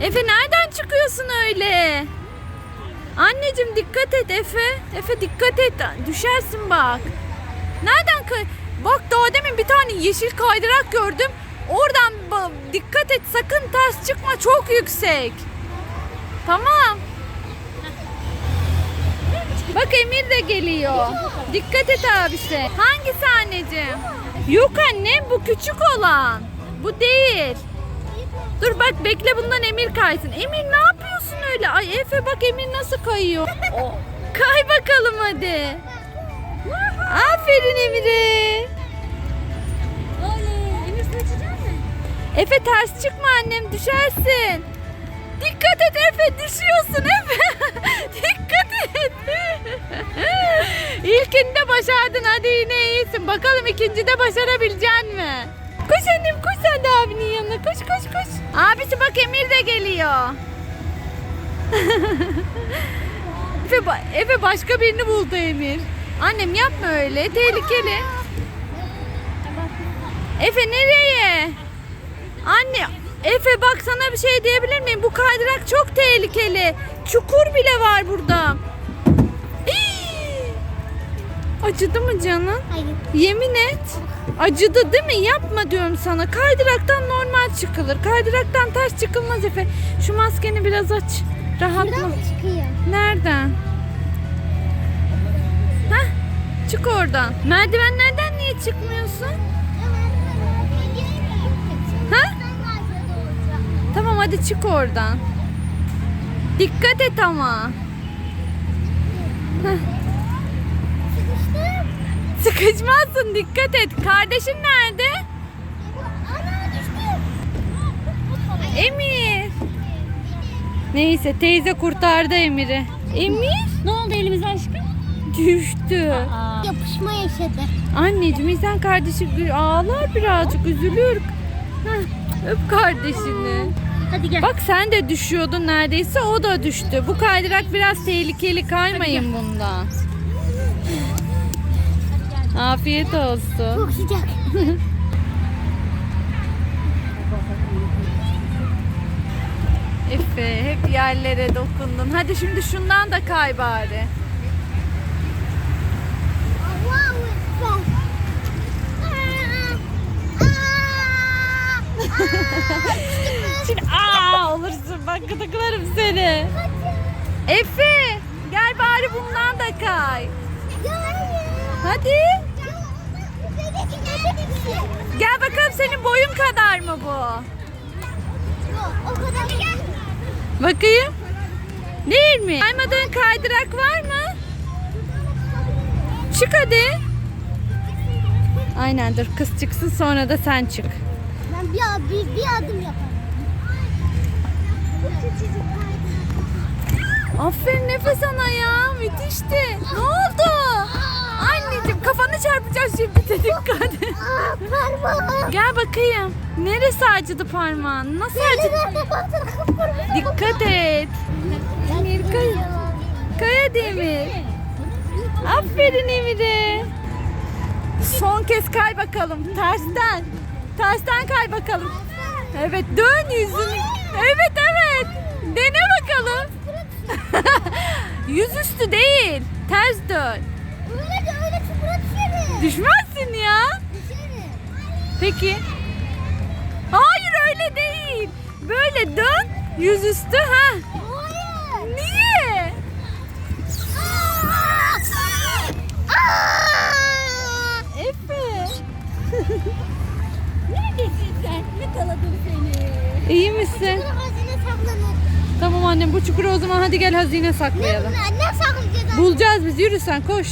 Efe nereden çıkıyorsun öyle? Anneciğim dikkat et Efe. Efe dikkat et. Düşersin bak. Nereden kay... Bak daha demin bir tane yeşil kaydırak gördüm. Oradan dikkat et sakın ters çıkma çok yüksek. Tamam. Bak Emir de geliyor. Dikkat et abisi. Hangisi anneciğim? Yok annem bu küçük olan. Bu değil. Dur bak bekle bundan Emir kaysın. Emir ne yapıyorsun öyle? Ay Efe bak Emir nasıl kayıyor. Kay bakalım hadi. Aferin Emir'e. Oley. Emir içecek mi? Efe ters çıkma annem düşersin. Dikkat et Efe düşüyorsun Efe. Dikkat et. İlkinde başardın hadi yine iyisin. Bakalım ikincide başarabilecek mi? Koş. Abisi bak Emir de geliyor. Efe, Efe başka birini buldu Emir. Annem yapma öyle tehlikeli. Efe nereye? Anne Efe bak sana bir şey diyebilir miyim? Bu kaydırak çok tehlikeli. Çukur bile var burada. Acıdı mı canın? Hayır. Yemin et. Acıdı değil mi? Yapma diyorum sana. Kaydıraktan normal çıkılır. Kaydıraktan taş çıkılmaz Efe. Şu maskeni biraz aç. Rahatla. Buradan mı çıkıyor? Nereden? Heh, çık oradan. Merdivenlerden niye çıkmıyorsun? Ha? Tamam hadi çık oradan. Dikkat et ama. Heh, Sıkışmazsın dikkat et. Kardeşin nerede? Emir. Neyse teyze kurtardı Emir'i. Emir Ne oldu elimize aşkım? düştü. Aa. Yapışma yaşadı. Anneciğim insan kardeşi ağlar birazcık üzülür. Heh, öp kardeşini. Hadi gel. Bak sen de düşüyordun neredeyse o da düştü. Bu kaydırak biraz tehlikeli kaymayın bundan. Afiyet olsun. Çok sıcak. Efe hep yerlere dokundun. Hadi şimdi şundan da kay bari. Şimdi aa olursun bak gıdıklarım seni. Efe gel bari bundan da kay. Hadi. Gel bakalım senin boyun kadar mı bu? O kadar gel. Bakayım. Değil mi? Kaymadığın kaydırak var mı? Çık hadi. Aynen dur kız çıksın sonra da sen çık. Ben bir, bir, bir adım yaparım. Aferin nefes ana ya. Müthişti. Ne oldu? Anneciğim kafanı çarpacağız şimdi de dikkat. Aa, parmağım. Gel bakayım. Neresi acıdı parmağın? Nasıl acıdı? Dikkat et. Emir kay. Kaya Demir. Aferin Emir'e. Son kez kay bakalım. Tersten. Tersten kay bakalım. Evet dön yüzünü. Evet evet. Dene bakalım. Yüzüstü değil. Ters dön. Öyle de öyle çukura düşerim. Düşmezsin ya. Peki. Hayır öyle değil. Böyle dön. Yüzüstü ha. Niye? Efe. Neredesin sen? Yakaladım seni. İyi misin? Çukura hazine saklanır. Tamam annem bu çukura o zaman hadi gel hazine saklayalım. Ne, ne saklayacağız? Bulacağız biz yürü sen koş.